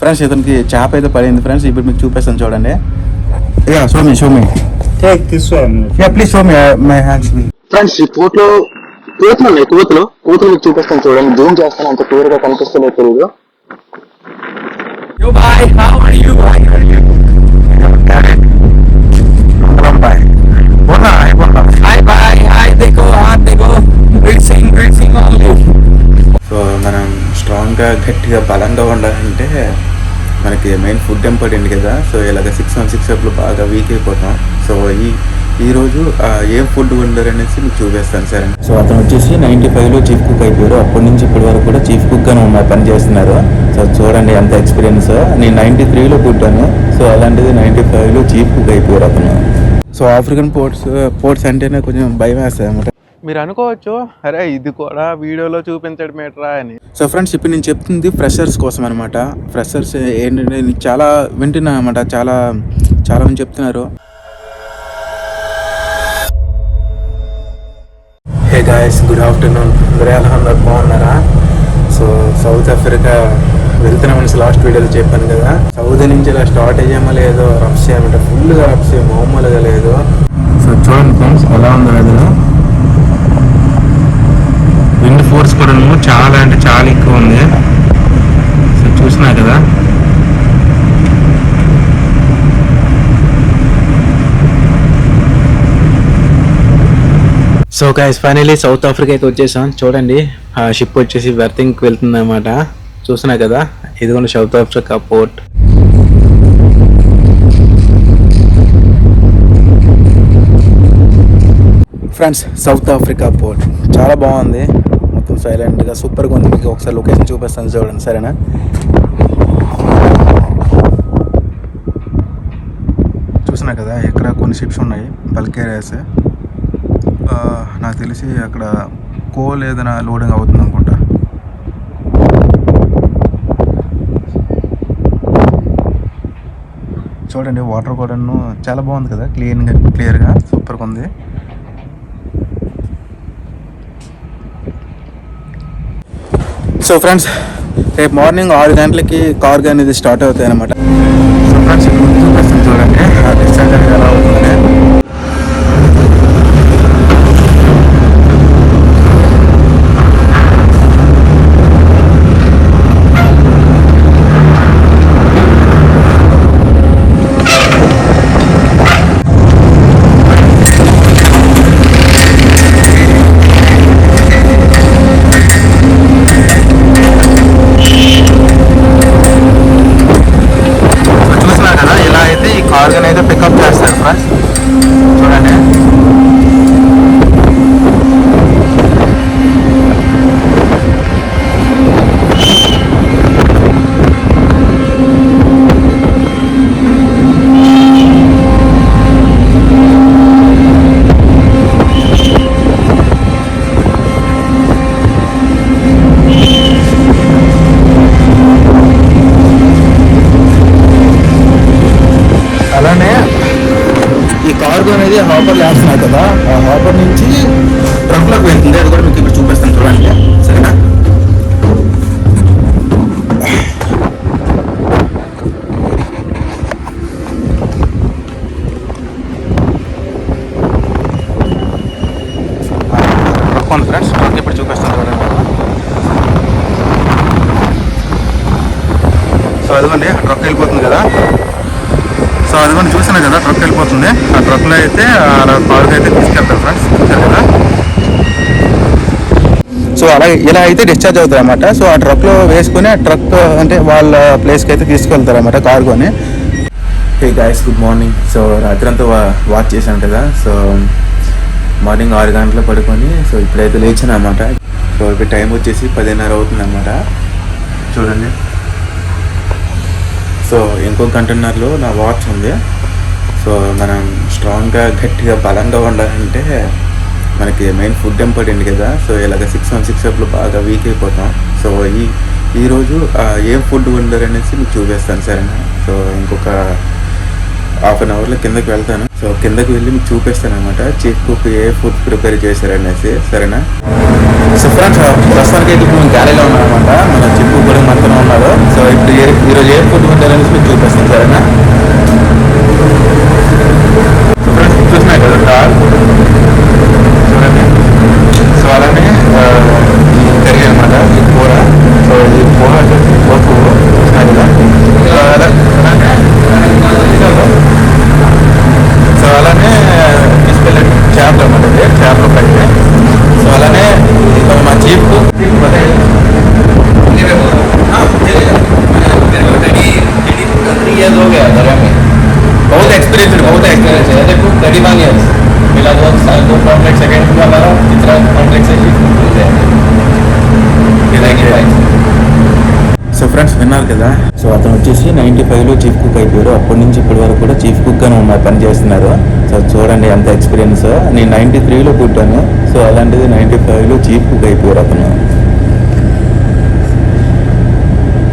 Friends ఇతనికి చేప అయితే పడింది. ఫ్రెండ్స్ ఇప్పుడు మీకు చూపిస్తాను చూడండి. Yeah show me show me take please show my hands friends ఈ ఫోటో కోతులు ఉన్నాయి కోతులు కోతులు మీకు చూపిస్తాను చూడండి. జూమ్ చేస్తాను అంత క్లియర్గా కనిపిస్తున్నాయి తెలుగు యో బాయ్ హౌ ఆర్ స్ట్రాంగ్గా గట్టిగా బలంగా ఉండాలంటే మనకి మెయిన్ ఫుడ్ ఇంపార్టెంట్ కదా. సో ఇలాగ సిక్స్ వన్ సిక్స్ అప్పుడు బాగా వీక్ అయిపోతాం. సో ఈ ఈ రోజు ఆ, ఏం ఫుడ్ వండారు అనేసి మీకు చూపిస్తాను సరే. సో అతను వచ్చేసి నైంటీ ఫైవ్లో చీఫ్ కుక్ అయిపోయారు అప్పటి నుంచి ఇప్పటి వరకు కూడా చీఫ్ కుక్గానే ఉన్నారు పని చేస్తున్నారు. సో చూడండి ఎంత ఎక్స్పీరియన్స్ నేను నైంటీ త్రీలో పుట్టాను. సో అలాంటిది నైంటీ ఫైవ్లో చీఫ్ కుక్ అయిపోయారు అతను. సో ఆఫ్రికన్ పోర్ట్స్ పోర్ట్స్ అంటేనే కొంచెం భయం వేస్తాయి అన్నమాట మీరు అనుకోవచ్చు అరే ఇది కూడా వీడియోలో చూపించడమేట్రా అని. సో ఫ్రెండ్స్ ఇప్పుడు నేను చెప్తుంది ఫ్రెషర్స్ కోసం అనమాట ఫ్రెషర్స్ ఏంటంటే నేను చాలా వింటున్నా అనమాట చాలా చాలా మంది చెప్తున్నారు. హే గాయస్ గుడ్ ఆఫ్టర్నూన్ అందరూ ఉన్నారు? బాగున్నారా? సో సౌత్ ఆఫ్రికా వెళ్తున్నామని లాస్ట్ వీడియోలో చెప్పాను కదా. సౌదీ నుంచి ఇలా స్టార్ట్ అయ్యామో లేదో రఫ్ చేయమంటే ఫుల్గా రఫ్ చేయ మామూలుగా లేదు. సో చూడండి ఫ్రెండ్స్ ఎలా ఉంది వెదర్ విండ్ ఫోర్స్ కూడా చాలా అంటే చాలా ఎక్కువ ఉంది. సో చూసినా కదా. So guys finally South Africa అయితే వచ్చేసాం. చూడండి ఆ షిప్ వచ్చేసి వెర్తింగ్కి వెళ్తుంది అనమాట చూసినా కదా ఇదిగోండి South Africa port friends South Africa port చాలా బాగుంది. మొత్తం సైలెంట్గా సూపర్గా ఉంది. మీకు ఒకసారి లొకేషన్ చూపిస్తాను చూడండి సరేనా? చూసినా కదా ఇక్కడ కొన్ని షిప్స్ ఉన్నాయి బల్క్ ఏరియాస్ నాకు తెలిసి అక్కడ కోల్ ఏదైనా లోడింగ్ అవుతుంది అనుకుంటా. చూడండి వాటర్ కూడా చాలా బాగుంది కదా క్లీన్గా క్లియర్గా సూపర్గా ఉంది. సో ఫ్రెండ్స్ రేపు మార్నింగ్ ఆరు గంటలకి కార్గా అనేది స్టార్ట్ అవుతాయి అనమాట సో ఫ్రెండ్స్ ఇప్పుడు చూడండి. ఆ డిశ్చార్జ్ ఎలా అవుతుంది కదా? సో అది కూడా చూసాను కదా ట్రక్ వెళ్ళిపోతుంది. ఆ ట్రక్లో అయితే ఆ కార్కి అయితే తీసుకెళ్తారు ఫ్రెండ్స్ చూసారు కదా? సో అలా ఇలా అయితే డిశ్చార్జ్ అవుతాయి అనమాట సో ఆ ట్రక్లో వేసుకుని ఆ ట్రక్ అంటే వాళ్ళ ప్లేస్కి అయితే తీసుకెళ్తారు అనమాట కార్గోని. Hey guys good morning so రాత్రి అంతా వాచ్ చేశాను కదా. సో మార్నింగ్ ఆరు గంటలు పడుకొని సో ఇప్పుడైతే లేచాను అనమాట సో ఇప్పుడు టైం వచ్చేసి పదిన్నర అవుతుంది అనమాట చూడండి. సో ఇంకో కంటైనర్లో నా వాచ్ ఉంది. సో మనం స్ట్రాంగ్గా గట్టిగా బలంగా ఉండాలంటే మనకి మెయిన్ ఫుడ్ ఇంపార్టెంట్ కదా. సో ఇలాగ సిక్స్ వన్ సిక్స్ అప్లో బాగా వీక్ అయిపోతాం. సో ఈ ఈరోజు ఏం ఫుడ్ ఉండరు అనేసి మీకు చూపిస్తాను సరేనా? సో హాఫ్ అన్ అవర్లో కిందకి వెళ్తాను. సో కిందకి వెళ్ళి మీకు చూపిస్తాను అనమాట చీఫ్ కుక్ ఏ ఫుడ్ ప్రిపేర్ చేశారనేసి. సరేనా? సో ఫ్రెండ్స్ ప్రస్తుతానికి అయితే ఇప్పుడు మేము గాలిలో ఉన్నామన్నమాట. మన చీఫ్ కుక్ కూడా మనతోనే ఉన్నారు సో ఇప్పుడు ఏ- ఈరోజు ఏ ఫుడ్ వండారనేసి మీకు చూపిస్తాను. సరేనా? సో ఫ్రెండ్స్ చూస్తున్నాయి కదా बहुत एक्सपीरियंस बहुत एक्सपीरियंस है देखो थर्टी वन ईयर्स मिला दो साल दो कॉन्ट्रैक्ट सेकंड में हमारा तीसरा कॉन्ट्रैक्ट से शिफ्ट मिल जाएगा సో ఫ్రెండ్స్ విన్నారు కదా సో అతను వచ్చేసి నైంటీ ఫైవ్లో చీఫ్ కుక్ అయిపోయారు అప్పటి నుంచి ఇప్పటి వరకు కూడా చీఫ్ కుక్గానే ఉన్నారు పని చేస్తున్నారు సో చూడండి ఎంత ఎక్స్పీరియన్స్ నేను నైంటీ త్రీలో పుట్టాను సో అలాంటిది నైంటీ ఫైవ్లో చీఫ్ కుక్ అయిపోయారు అతను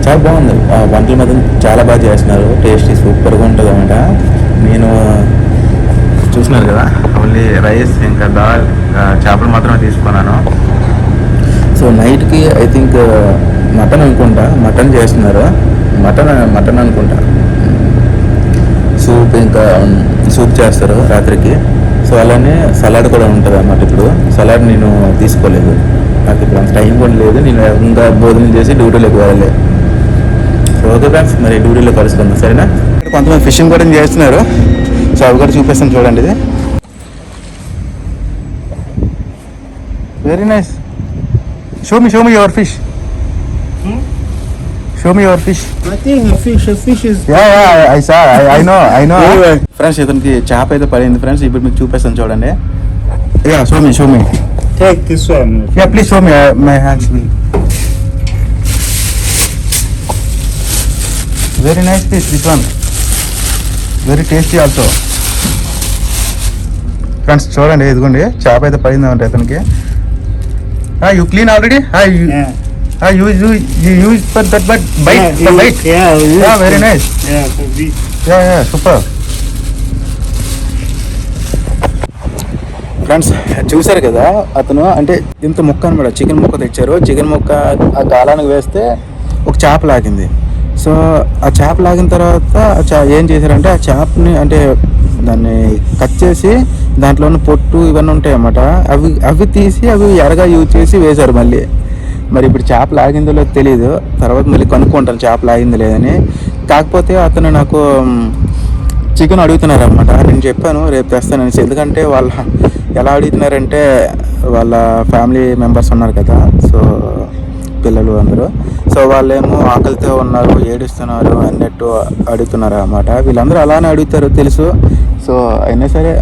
చాలా బాగుంది. వంటలు మాత్రం చాలా బాగా చేస్తున్నారు. టేస్ట్ సూపర్గా ఉంటుంది అనమాట నేను చూసినారు కదా ఓన్లీ రైస్ ఇంకా దాల్ చేపలు మాత్రమే తీసుకున్నాను. సో నైట్కి ఐ థింక్ మటన్ అనుకుంటా మటన్ చేస్తున్నారు. మటన్ మటన్ అనుకుంటా. సూప్ ఇంకా సూప్ చేస్తారు రాత్రికి. సో అలానే సలాడ్ కూడా ఉంటుంది అన్నమాట ఇప్పుడు. సలాడ్ నేను తీసుకోలేదు. నాకు ఇప్పుడు అంత టైం కూడా లేదు. నేను ఇంకా భోజనం చేసి డ్యూటీలోకి వెళ్ళలేదు ఓకే ఫ్రెండ్స్ మరి డ్యూటీలో కలుసుకుందాం సరేనా? కొంతమంది ఫిషింగ్ కూడా చేస్తున్నారు. సో అవి కూడా చూపిస్తాను చూడండి ఇది. Very nice show me show me your fish show me your fish. Friends ఇతనికి చేప అయితే పడింది ఫ్రెండ్స్ ఇప్పుడు మీకు చూపిస్తాను చూడండి. Yeah show me show me please show me my hands will very nice piece this one very tasty also friends చూడండి ఇదిగోండి చేప అయితే పడింది అంటే అతనికి you clean already Yeah. You you use for that but bite bite very nice. Yeah yeah super friends చూశారు కదా అతను అంటే ఇంత ముక్క అనమాట చికెన్ ముక్క తెచ్చారు. చికెన్ ముక్క ఆ గాలానికి వేస్తే ఒక చేప లాగింది. సో ఆ చేప లాగిన తర్వాత చా- ఏం చేశారంటే ఆ చేపని అంటే దాన్ని కట్ చేసి దాంట్లో ఉన్న పొట్టు ఇవన్నీ ఉంటాయి అన్నమాట అవి అవి తీసి అవి ఎరగా యూజ్ చేసి వేశారు మళ్ళీ. మరి ఇప్పుడు చేప లాగిందో లేదో తెలియదు తర్వాత మళ్ళీ కనుక్కుంటాను చేప లాగిందో లేదని. కాకపోతే అతను నాకు చికెన్ అడుగుతున్నారు అనమాట నేను చెప్పాను రేపు తెస్తాను అనేసి ఎందుకంటే వాళ్ళ ఎలా అడుగుతున్నారంటే వాళ్ళ ఫ్యామిలీ మెంబర్స్ ఉన్నారు కదా. సో పిల్లలు అందరూ. సో వాళ్ళేమో ఆకలితో ఉన్నారు ఏడుస్తున్నారు అన్నట్టు అడుగుతున్నారు అన్నమాట వీళ్ళందరూ అలానే అడుగుతారు తెలుసు. సో అయినా సరే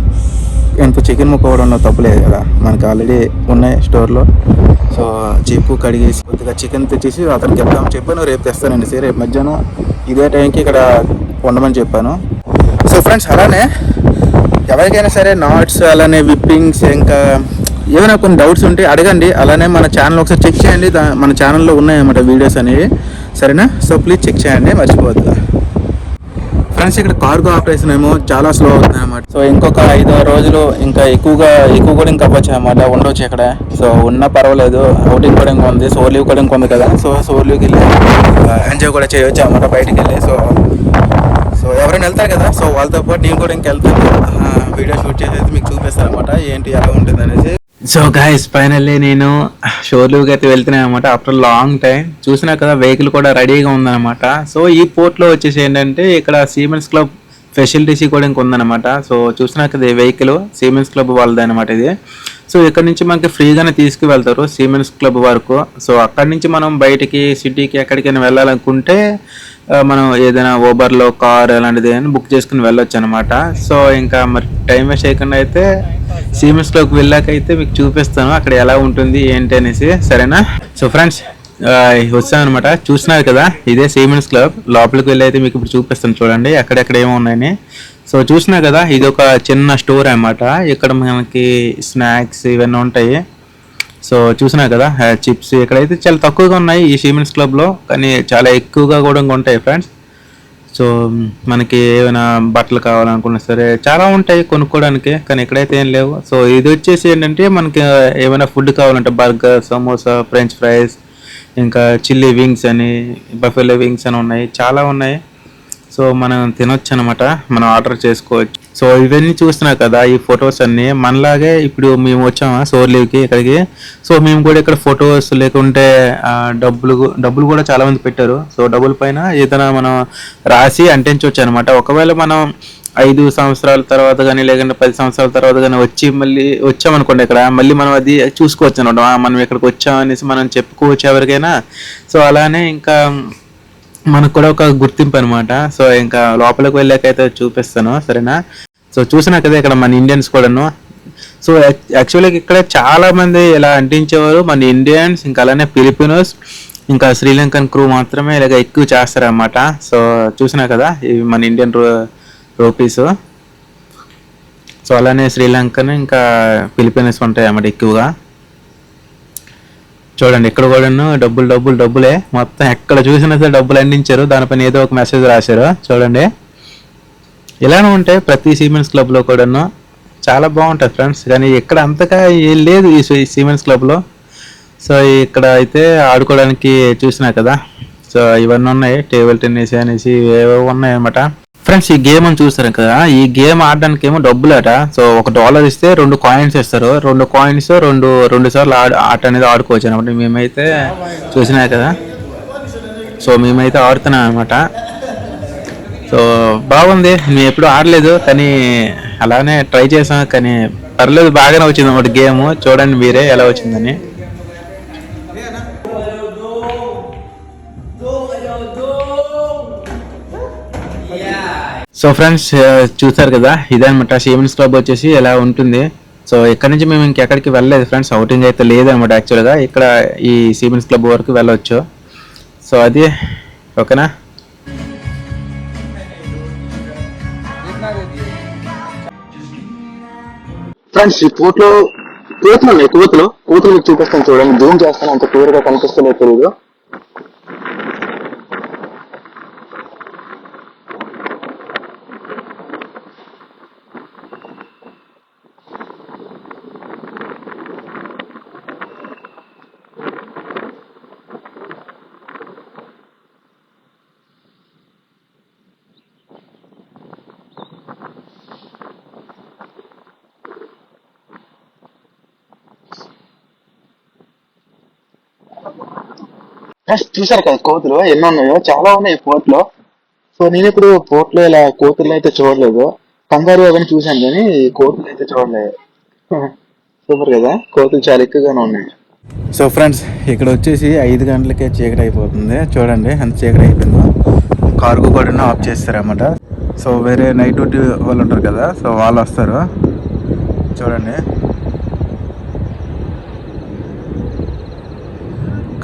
ఎంత చికెన్ ముక్క కూడా తప్పులేదు కదా. మనకి ఆల్రెడీ ఉన్నాయి స్టోర్లో. సో చెప్పు కడిగేసి కొద్దిగా చికెన్ తెచ్చేసి అతనికి చెప్తామని చెప్పాను రేపు తెస్తానండి సరే. రేపు మధ్యాహ్నం ఇదే టైంకి ఇక్కడ ఉండమని చెప్పాను. సో ఫ్రెండ్స్ అలానే ఎవరికైనా సరే నాట్స్ అలానే విప్పింగ్స్ ఇంకా ఏమైనా కొన్ని డౌట్స్ ఉంటే అడగండి. అలానే మన ఛానల్ ఒకసారి చెక్ చేయండి. దా- మన ఛానల్లో ఉన్నాయన్నమాట వీడియోస్ అనేవి. సరేనా? సో ప్లీజ్ చెక్ చేయండి. మర్చిపోవద్దు ఫ్రెండ్స్ ఇక్కడ కార్గో ఆపరేషన్ ఏమో చాలా స్లో అవుతుంది అనమాట సో ఇంకొక ఐదు రోజులు ఇంకా ఎక్కువగా ఎక్కువ కూడా ఇంకా అవ్వచ్చు అనమాట ఉండొచ్చు ఇక్కడ. సో ఉన్నా పర్వాలేదు. అవుటింగ్ కూడా ఇంకా ఉంది సోర్ లీవ్ కూడా ఇంకా ఉంది కదా. సో సోర్ లీవ్కి వెళ్ళి ఎంజాయ్ కూడా చేయొచ్చు అనమాట బయటికి వెళ్ళి. సో సో ఎవరైనా వెళ్తారు కదా? సో వాళ్ళతో పాటు నేను కూడా ఇంకెళ్తాను. వీడియో షూట్ చేసేది మీకు చూపిస్తాను అనమాట ఏంటి ఎలా ఉంటుంది అనేసి సో గాయస్ ఫైనల్లీ నేను షోర్లూకి అయితే వెళ్తున్నాను అనమాట ఆఫ్టర్ లాంగ్ టైం చూసినా కదా వెహికల్ కూడా రెడీగా ఉందన్నమాట. సో ఈ పోర్ట్లో వచ్చేసి ఏంటంటే ఇక్కడ సీమెన్స్ క్లబ్ ఫెసిలిటీస్ కూడా ఇంక ఉందన్నమాట సో చూసినా కదా ఈ వెహికల్ సీమెన్స్ క్లబ్ వాళ్ళది అనమాట ఇది. సో ఇక్కడ నుంచి మనకి ఫ్రీగానే తీసుకువెళ్తారు సీమెన్స్ క్లబ్ వరకు. సో అక్కడి నుంచి మనం బయటికి సిటీకి ఎక్కడికైనా వెళ్ళాలనుకుంటే మనం ఏదైనా ఓబర్లో కార్ అలాంటిది ఏదైనా బుక్ చేసుకుని వెళ్ళొచ్చు అనమాట సో ఇంకా మరి టైం వేస్ట్ చేయకుండా అయితే సీమెన్స్లోకి వెళ్ళాకైతే మీకు చూపిస్తాను అక్కడ ఎలా ఉంటుంది ఏంటి అనేసి. సరేనా? సో ఫ్రెండ్స్ వచ్చామన్నమాట. చూసినారు కదా ఇదే సీమెన్స్ క్లబ్ లోపలికి వెళ్ళి అయితే మీకు ఇప్పుడు చూపిస్తాను చూడండి ఎక్కడ ఏమో ఉన్నాయని. సో చూసినా కదా ఇది ఒక చిన్న స్టోర్ అన్నమాట. ఇక్కడ మనకి స్నాక్స్ ఇవన్నీ ఉంటాయి. సో చూసినా కదా చిప్స్ ఇక్కడైతే చాలా తక్కువగా ఉన్నాయి ఈ సిమెంట్స్ క్లబ్లో కానీ చాలా ఎక్కువగా కూడా ఉంటాయి ఫ్రెండ్స్. సో మనకి ఏమైనా బట్టలు కావాలనుకున్నా సరే చాలా ఉంటాయి కొనుక్కోవడానికి కానీ ఇక్కడైతే ఏం లేవు. సో ఇది వచ్చేసి ఏంటంటే మనకి ఏమైనా ఫుడ్ కావాలంటే బర్గర్ సమోసా ఫ్రెంచ్ ఫ్రైస్ ఇంకా చిల్లీ వింగ్స్ అని బఫెలో వింగ్స్ అని ఉన్నాయి. చాలా ఉన్నాయి. సో మనం తినొచ్చు అనమాట మనం ఆర్డర్ చేసుకోవచ్చు. సో ఇవన్నీ చూస్తున్నా కదా ఈ ఫొటోస్ అన్ని. మనలాగే ఇప్పుడు మేము వచ్చామా సోర్ లీవ్కి ఇక్కడికి సో మేము కూడా ఇక్కడ ఫొటోస్ లేకుంటే డబ్బులు డబ్బులు కూడా చాలామంది పెట్టారు. సో డబ్బుల పైన ఏదైనా మనం రాసి అంటించవచ్చు అనమాట ఒకవేళ మనం ఐదు సంవత్సరాల తర్వాత కానీ లేకుంటే పది సంవత్సరాల తర్వాత కానీ వచ్చి మళ్ళీ వచ్చామనుకోండి ఇక్కడ మళ్ళీ మనం అది చూసుకోవచ్చు అనమాట మనం ఇక్కడికి వచ్చాం అనేసి మనం చెప్పుకోవచ్చు ఎవరికైనా. సో అలానే ఇంకా మనకు కూడా ఒక గుర్తింపు అనమాట సో ఇంకా లోపలికి వెళ్ళాకైతే చూపిస్తాను సరేనా? సో చూసినా కదా ఇక్కడ మన ఇండియన్స్ కూడాను. సో యాక్చువల్గా ఇక్కడ చాలా మంది ఇలా అంటించేవారు మన ఇండియన్స్ ఇంకా అలానే ఫిలిపినోస్ ఇంకా శ్రీలంకన్ క్రూ మాత్రమే ఇలాగ ఎక్కువ చేస్తారన్నమాట. సో చూసినా కదా ఇవి మన ఇండియన్ రూ రూపీస్ సో అలానే శ్రీలంకన్ ఇంకా ఫిలిపినోస్ ఉంటాయి అన్నమాట ఎక్కువగా. చూడండి ఇక్కడ కూడాను డబ్బులు డబ్బులు డబ్బులే. మొత్తం ఎక్కడ చూసినా సరే డబ్బులు అందించారు. దానిపైన ఏదో ఒక మెసేజ్ రాశారు. చూడండి. ఇలానే ఉంటాయి ప్రతి సీమెన్స్ క్లబ్లో కూడాను చాలా బాగుంటాయి ఫ్రెండ్స్ కానీ ఇక్కడ అంతగా ఏం లేదు ఈ సీ- సీమెన్స్ క్లబ్లో సో ఇక్కడ అయితే ఆడుకోవడానికి చూసినా కదా. సో ఇవన్నీ ఉన్నాయి. టేబుల్ టెన్నిస్ అనేసి ఏవో ఉన్నాయి అన్నమాట. ఫ్రెండ్స్ ఈ గేమ్ అని చూస్తారు కదా ఈ గేమ్ ఆడడానికి ఏమో డబ్బులట. సో ఒక డాలర్ ఇస్తే రెండు కాయిన్స్ ఇస్తారు రెండు కాయిన్స్ రెండు రెండు సార్లు ఆడ ఆట అనేది ఆడుకోవచ్చు అనమాట. మేమైతే చూసినా కదా. సో మేమైతే ఆడుతున్నాం అనమాట. సో బాగుంది. మేము ఎప్పుడు ఆడలేదు కానీ అలానే ట్రై చేసాం. కానీ పర్లేదు బాగానే వచ్చింది అనమాట గేమ్ చూడండి మీరే ఎలా వచ్చిందని. సో ఫ్రెండ్స్ uh, చూసారు కదా? ఇదనమాట సీమెన్స్ క్లబ్ వచ్చేసి ఎలా ఉంటుంది? సో ఇక్కడ నుంచి మేము ఇంకెక్కడికి వెళ్ళలేదు ఫ్రెండ్స్ అవుటింగ్ అయితే లేదనమాట యాక్చువల్గా ఇక్కడ ఈ సీమెన్స్ క్లబ్ వరకు వెళ్ళవచ్చు సో అది ఓకేనా? ఫ్రెండ్స్ ఈ కోట్లో కోతులు ఉన్నాయి. కోతులు కోతులు మీకు చూపిస్తాను చూడండి. జూమ్ చేస్తాను. అంత క్లియర్గా కనిపిస్తున్నాయి తెలియదు చూసారు కదా కోతులు. ఎన్ని ఉన్నాయో చాలా ఉన్నాయి పోర్ట్లో సో నేను ఇప్పుడు పోర్ట్లో ఇలా కోతులు అయితే చూడలేదు. కంగారు అవన్నీ చూశాను కానీ కోతులు అయితే చూడలేదు. సూపర్ కదా కోతులు చాలా ఎక్కువగానే ఉన్నాయి. సో ఫ్రెండ్స్ ఇక్కడ వచ్చేసి ఐదు గంటలకే చీకటి అయిపోతుంది. చూడండి ఎంత చీకటి అయిపోయిందో? కార్గో కూడా ఆఫ్ చేస్తారన్నమాట. సో వేరే నైట్ డ్యూటీ వాళ్ళు ఉంటారు కదా సో వాళ్ళు వస్తారు. చూడండి.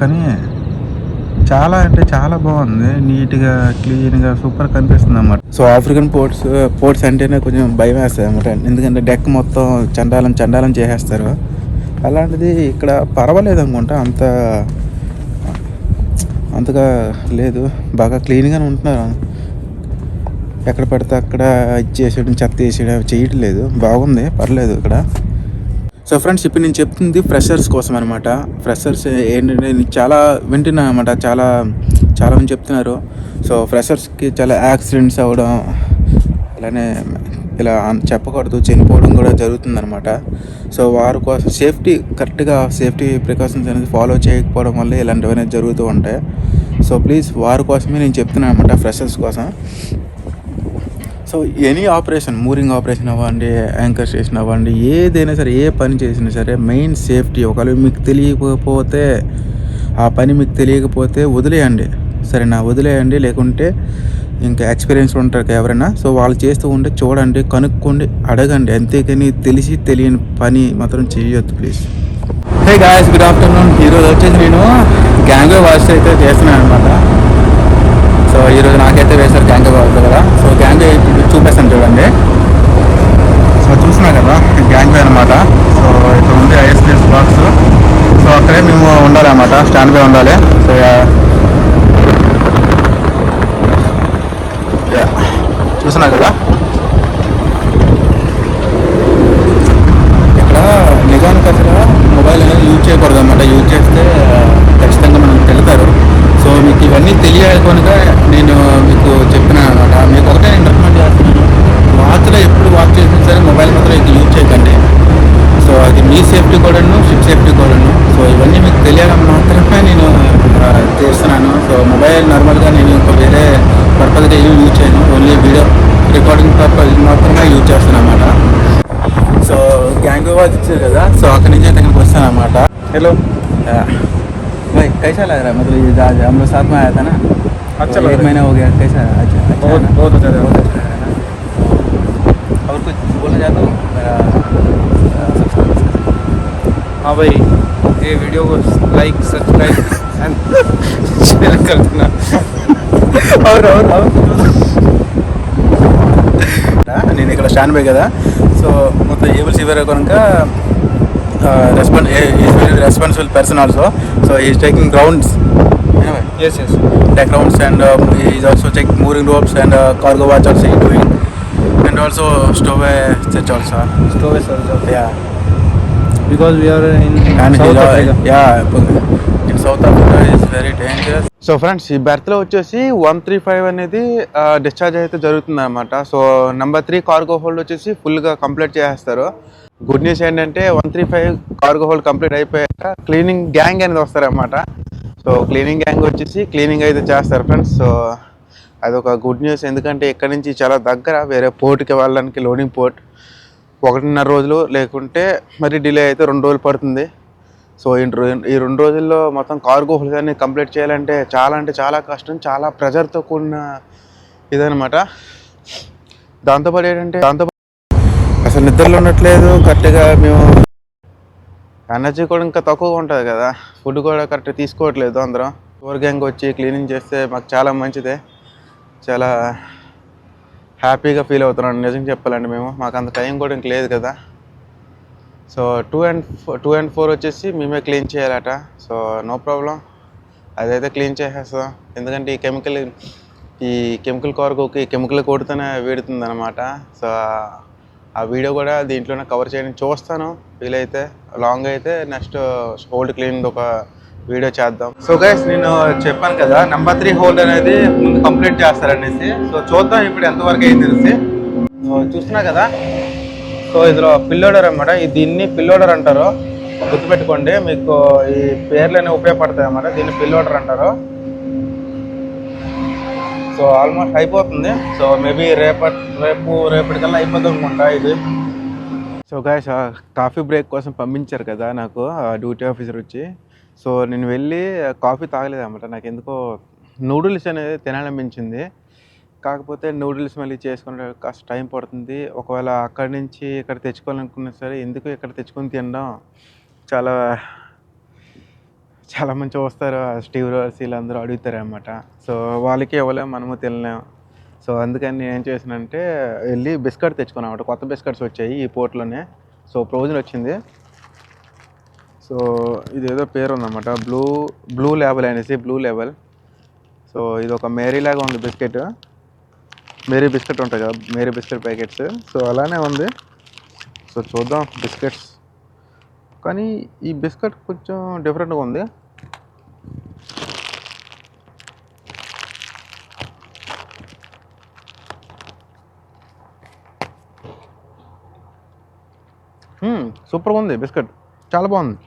కానీ చాలా అంటే చాలా బాగుంది. నీట్గా క్లీన్గా సూపర్ కనిపిస్తుంది అన్నమాట సో ఆఫ్రికన్ పోర్ట్స్ పోర్ట్స్ అంటేనే కొంచెం భయం వేస్తుంది అనమాట ఎందుకంటే డెక్ మొత్తం చండాలం చండాలం చేసేస్తారు. అలాంటిది ఇక్కడ పర్వాలేదు అనుకుంటా అంత అంతగా లేదు. బాగా క్లీన్గానే ఉంటున్నారు. ఎక్కడ పడితే అక్కడ ఇచ్చేసేయడం చెత్త వేసేయడం చేయట్లేదు. బాగుంది. పర్లేదు ఇక్కడ. సో ఫ్రెండ్స్ ఇప్పుడు నేను చెప్తుంది ఫ్రెషర్స్ కోసం అనమాట ఫ్రెషర్స్ ఏంటంటే నేను చాలా వింటున్నాను అనమాట చాలా చాలామంది చెప్తున్నారు. సో ఫ్రెషర్స్కి చాలా యాక్సిడెంట్స్ అవ్వడం అలానే ఇలా చెప్పకూడదు చనిపోవడం కూడా జరుగుతుందనమాట సో వారి కోసం సేఫ్టీ కరెక్ట్గా సేఫ్టీ ప్రికాషన్స్ అనేది ఫాలో చేయకపోవడం వల్ల ఇలాంటివన్నీ జరుగుతూ ఉంటాయి. సో ప్లీజ్ వారి కోసమే నేను చెప్తున్నాను అనమాట ఫ్రెషర్స్ కోసం. So any operation mooring operation అవ్వండి యాంకర్స్ చేసిన అవ్వండి ఏదైనా సరే ఏ పని చేసినా సరే మెయిన్ సేఫ్టీ ఒకవేళ మీకు తెలియకపోతే ఆ పని మీకు తెలియకపోతే వదిలేయండి. సరేనా? వదిలేయండి లేకుంటే ఇంకా ఎక్స్పీరియన్స్ ఉంటారు కదా ఎవరైనా. సో వాళ్ళు చేస్తూ ఉంటే చూడండి కనుక్కోండి అడగండి. అంతేకాని తెలిసి తెలియని పని మాత్రం చేయొద్దు please hey guys good afternoon ఈరోజు వచ్చేసి నేను గ్యాంగ్వే వాష్ అయితే చేస్తున్నాను అనమాట సో ఈరోజు నాకైతే వేశారు గ్యాంగ్వే వాష్ కదా. సో గ్యాంగ్వే చూపిస్తాను చూడండి. సో చూసినా కదా గ్యాంగ్ అనమాట సో ఇక్కడ ఉంది ఐఎస్పిఎస్ బాక్స్. సో అక్కడే మేము ఉండాలన్నమాట స్టాండ్ బై ఉండాలి. సో చూసినా కదా ఇక్కడ నిజానికి అసలు మొబైల్ అనేది యూజ్ చేయకూడదు అనమాట యూజ్ చేస్తే ఆ, ఖచ్చితంగా మనం తెలుతారు సో మీకు ఇవన్నీ తెలియాలి కనుక నేను మీకు చెప్పిన అనమాట మీకు ఒకటే నేను రికమెండ్ చేస్తున్నాను వాచ్లో ఎప్పుడు వాచ్ చేసినా సరే మొబైల్ మాత్రం ఇంకా యూజ్ చేయకండి సో అది మీ సేఫ్టీ కూడాను షిప్ సేఫ్టీ కూడాను సో ఇవన్నీ మీకు తెలియాలని మాత్రమే నేను ఆ, చేస్తున్నాను సో మొబైల్ నార్మల్గా నేను ఇంకా వేరే పర్పస్గా ఏమి యూజ్ చేయను ఓన్లీ వీడియో రికార్డింగ్ పర్పస్ మాత్రమే యూజ్ చేస్తాను అనమాట సో గ్యాంగ్ వాచ్ ఇచ్చారు కదా సో అక్కడి నుంచి అయితే ఇక్కడికి వస్తాను అనమాట हेलो भाई कैसा लग रहा है मतलब ये जहाज हम लोग साथ में आया था ना अच्छा तो लग एक रहा है। महीना हो गया कैसा अच्छा अच्छा है बहुत ना? बहुत अच्छा बहुत अच्छा है ना और कुछ बोलना चाहता हूँ मेरा हाँ भाई ये वीडियो को लाइक सब्सक्राइब एंड शेयर कर देना और और और నేను ఇక్కడ స్టాండ్ బై కదా సో మొత్తం ఏబుల్ సివర్ కనుక response is very responsible person also so is taking grounds yes yes tech rounds and uh, he's also check mooring ropes and uh, cargo watch also he's doing and also Stove church also. Stove church also. Yeah. Because we are in And South Africa. Africa. yeah, in South so friends ఈ బెర్త్లో వచ్చేసి one three five అనేది discharge అయితే జరుగుతుంది అనమాట so number three cargo hold వచ్చేసి ఫుల్గా complete చేసేస్తారు గుడ్ న్యూస్ ఏంటంటే one three five cargo hold complete అయిపోయాక క్లీనింగ్ గ్యాంగ్ అనేది వస్తారన్నమాట సో క్లీనింగ్ గ్యాంగ్ వచ్చేసి క్లీనింగ్ అయితే చేస్తారు ఫ్రెండ్స్ సో అదొక గుడ్ న్యూస్. ఎందుకంటే ఇక్కడ నుంచి చాలా దగ్గర వేరే పోర్ట్కి వెళ్ళడానికి లోడింగ్ పోర్ట్ ఒకటిన్నర రోజులు లేకుంటే మరి డిలే అయితే రెండు రోజులు పడుతుంది. సో ఈ ఈ రెండు రోజుల్లో మొత్తం కార్గో హోల్స్ అన్ని కంప్లీట్ చేయాలంటే చాలా అంటే చాలా కష్టం చాలా ప్రెజర్తో కూడిన ఇదనమాట దాంతోపాటు ఏంటంటే దాంతో అసలు నిద్రలో ఉండట్లేదు కరెక్ట్గా మేము ఎనర్జీ కూడా ఇంకా తక్కువగా ఉంటుంది కదా. ఫుడ్ కూడా కరెక్ట్ తీసుకోవట్లేదు అందరం. టూర్ గ్యాంగ్ వచ్చి క్లీనింగ్ చేస్తే మాకు చాలా మంచిదే. చాలా హ్యాపీగా ఫీల్ అవుతున్నాను. నిజం చెప్పాలండి మేము. మాకు అంత టైం కూడా ఇంక లేదు కదా. So two and two and four వచ్చేసి మేమే క్లీన్ చేయాలట. సో నో ప్రాబ్లం అదైతే క్లీన్ చేసేస్తాం. ఎందుకంటే ఈ కెమికల్ ఈ కెమికల్ కార్గోకి కెమికల్ కొడుతూనే వేడుతుంది అనమాట సో ఆ వీడియో కూడా దీంట్లోనే కవర్ చేయడానికి చూస్తాను. వీలైతే లాంగ్ అయితే నెక్స్ట్ హోల్డ్ క్లీన్ ఒక వీడియో చేద్దాం. సో గైస్ నేను చెప్పాను కదా నెంబర్ త్రీ హోల్డ్ అనేది ముందు కంప్లీట్ చేస్తారనేసి. సో చూద్దాం ఇప్పుడు ఎంతవరకు అయింది తెలిసి చూస్తున్నా కదా సో ఇందులో పిల్లోడర్ అనమాట దీన్ని పిల్లోడర్ అంటారు. గుర్తుపెట్టుకోండి మీకు ఈ పేర్లు అనేవి ఉపయోగపడతాయి అన్నమాట. దీన్ని పిల్లోడర్ అంటారు. సో ఆల్మోస్ట్ అయిపోతుంది. సో మేబీ రేపటి రేపు రేపటికల్లా అయిపోతుంది అనుకుంటా ఇది. సో గాయస్ కాఫీ బ్రేక్ కోసం పంపించారు కదా నాకు డ్యూటీ ఆఫీసర్ వచ్చి. సో నేను వెళ్ళి కాఫీ తాగలేదు అనమాట నాకు ఎందుకో నూడిల్స్ అనేది తినాలనిపించింది. కాకపోతే నూడిల్స్ మళ్ళీ చేసుకునే కాస్త టైం పడుతుంది. ఒకవేళ అక్కడి నుంచి ఇక్కడ తెచ్చుకోవాలనుకున్నా సరే ఎందుకు ఇక్కడ తెచ్చుకొని తినడం? చాలా చాలా మంచి వస్తారు. స్టీవర్స్ వీళ్ళందరూ అడుగుతారు అనమాట సో వాళ్ళకి ఇవ్వలేము మనము తినలేము సో అందుకని నేను ఏం చేసానంటే వెళ్ళి బిస్కెట్ తెచ్చుకున్నాను అనమాట కొత్త బిస్కెట్స్ వచ్చాయి ఈ పోర్ట్లోనే. సో ప్రోజన్ వచ్చింది. సో ఇదేదో పేరు ఉందన్నమాట బ్లూ బ్లూ లేబుల్ అనేసి బ్లూ లేబుల్ సో ఇది ఒక మేరీ లాగా ఉంది బిస్కెట్. మేరీ బిస్కెట్ ఉంటాయి కదా మేరీ బిస్కెట్ ప్యాకెట్స్. సో అలానే ఉంది. సో చూద్దాం బిస్కెట్స్. కానీ ఈ బిస్కెట్ కొంచెం డిఫరెంట్గా ఉంది. Hmm, సూపర్గా ఉంది బిస్కెట్. చాలా బాగుంది.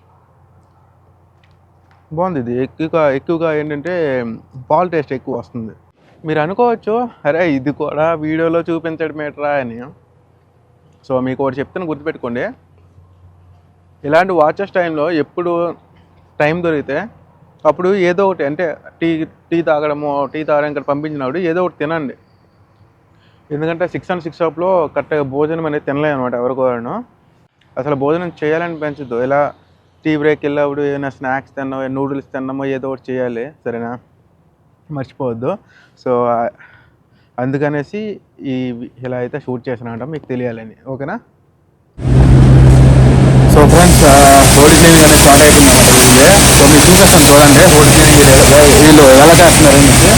బాగుంది. ఇది ఎక్కువగా ఎక్కువగా ఏంటంటే పాల్ టేస్ట్ ఎక్కువ వస్తుంది. మీరు అనుకోవచ్చు అరే ఇది కూడా వీడియోలో చూపించడం ఏట్రా అని. సో మీకు ఒకటి చెప్తాను గుర్తుపెట్టుకోండి. ఇలాంటి వాచెస్ టైంలో ఎప్పుడు టైం దొరికితే అప్పుడు ఏదో ఒకటి అంటే టీ టీ తాగడము టీ తాగడం ఇక్కడ పంపించినప్పుడు ఏదో ఒకటి తినండి. ఎందుకంటే సిక్స్ అండ్ సిక్స్ షాప్లో కరెక్ట్గా భోజనం అనేది తినలేదు అనమాట ఎవరికోను అసలు భోజనం చేయాలని పెంచద్దు. ఇలా టీ బ్రేక్ వెళ్ళినప్పుడు ఏమైనా స్నాక్స్ తిన్నామో నూడిల్స్ తిన్నామో ఏదో ఒకటి చేయాలి సరేనా? మర్చిపోవద్దు. సో అందుకనేసి ఈ ఇలా అయితే షూట్ చేసినట్ట మీకు తెలియాలని. ఓకేనా? సో ఫ్రెండ్స్ రోడ్ క్లీనింగ్ అనేది స్టార్ట్ అయిపోయింది. అన్నమాట మీకు చూపిస్తాను చూడండి. రోడ్ క్లీనింగ్ వీళ్ళు ఎలా చేస్తున్నారు అనేసి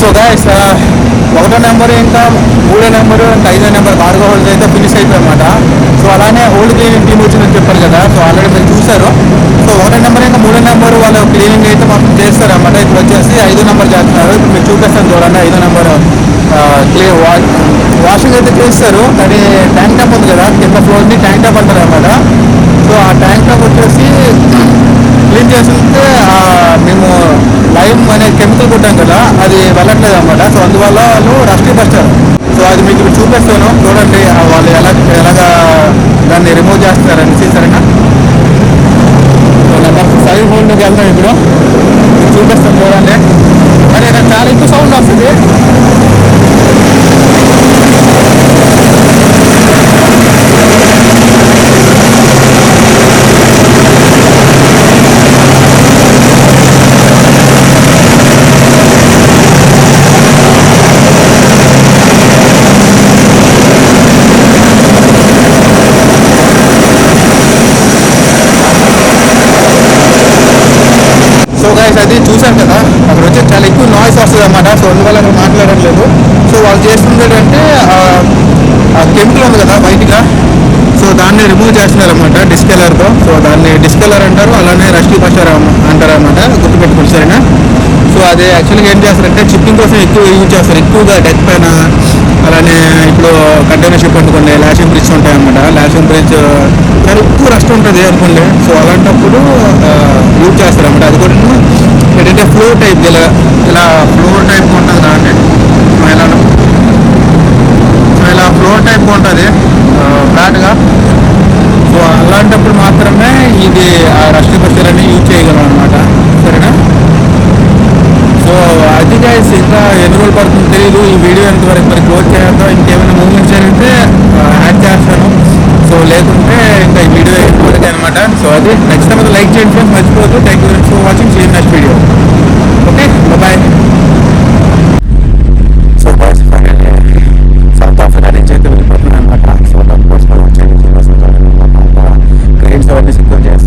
సో గాయస్ ఒకటో నెంబర్ ఇంకా మూడో నెంబర్ ఇంకా ఐదో నెంబర్ భార్గవ హోల్డ్ అయితే ఫినిష్ అయిపోయామాట సో అలానే ఓల్డ్ క్లీనింగ్ టీమ్ వచ్చిందని చెప్పారు కదా సో ఆల్రెడీ మీరు చూశారు. సో ఒకటో నెంబర్ ఇంకా మూడో నెంబర్ వాళ్ళు క్లీనింగ్ అయితే మాకు చేస్తారన్నమాట. ఇప్పుడు వచ్చేసి ఐదో నెంబర్ చేస్తున్నారు. ఇప్పుడు మీరు చూపిస్తాను చూడండి ఐదో నెంబర్ క్లీన్ వాషింగ్ అయితే చేస్తారు కానీ ట్యాంక్ టాప్ ఉంది కదా కింద ఫ్లోర్ని ట్యాంక్ టాప్ అంటారు అనమాట సో ఆ ట్యాంక్ టాప్ వచ్చేసి క్లీన్ చేస్తుంటే మేము లైమ్ అనే కెమికల్ కొట్టాం కదా అది వెళ్ళట్లేదు అనమాట సో అందువల్ల వాళ్ళు రస్టీ బస్టర్ సో అది మీకు చూపిస్తాను చూడండి వాళ్ళు ఎలా ఎలాగా దాన్ని రిమూవ్ చేస్తున్నారని సరేనా సైడ్ నెంబర్ హోల్డ్కి వెళ్తాం ఇప్పుడు. చూపిస్తాం చూడండి. మరి నాకు చాలా ఎక్కువ సౌండ్ వస్తుంది. నాయిస్ అది చూశాను కదా? అక్కడ వచ్చి చాలా ఎక్కువ నాయిస్ వస్తుంది అనమాట సో అందువల్ల నేను మాట్లాడట్లేదు. సో వాళ్ళు చేస్తుంది ఏంటంటే ఆ కెమికల్ ఉంది కదా బయటగా సో దాన్ని రిమూవ్ చేస్తున్నారు అనమాట డిస్కెలర్తో సో దాన్ని డిస్కెలర్ అంటారు అలానే రష్టీ బస్టర్ అంటారు అనమాట గుర్తుపెట్టుకుని సరేనా? సో అది యాక్చువల్గా ఏం చేస్తారంటే చిప్పింగ్ కోసం ఎక్కువ యూజ్ చేస్తారు. ఎక్కువగా డెత్ పైన అలానే ఇప్పుడు కంటైనర్ షిప్ అనుకోండి లాషింగ్ బ్రిడ్జ్ ఉంటాయి అనమాట లాషింగ్ బ్రిడ్జ్ చాలా ఎక్కువ రష్ ఉంటుంది అనుకోండి. సో అలాంటప్పుడు యూజ్ చేస్తారు అనమాట అది కూడా అంటే ఫ్లోర్ టైప్ ఇలా ఇలా ఫ్లోర్ టైప్ ఉంటుంది దాన్ని ఇలా సో ఇలా ఫ్లోర్ టైప్ ఉంటుంది. ఫ్లాట్గా సో అలాంటప్పుడు మాత్రమే ఇది ఆ రష్టి బస్టర్ యూజ్ చేయగలం అనమాట సరేనా? సో అది గైస్ ఇంకా ఎన్ని రోజులు పడుతుందో తెలియదు ఈ వీడియో ఎంతవరకు మరి క్లోజ్ చేయాలో ఇంకేమైనా మూమెంట్స్ అయితే అండ్ ఈ వీడియో ఇప్పటికే అనమాట సో అది నచ్చితే లైక్ చేయండి ఫ్రెండ్స్ మర్చిపోవద్దు. Thank you for watching see next video okay bye అనమాట సో డబ్బు కోసం వచ్చే అవన్నీ సిద్ధం చేస్తాను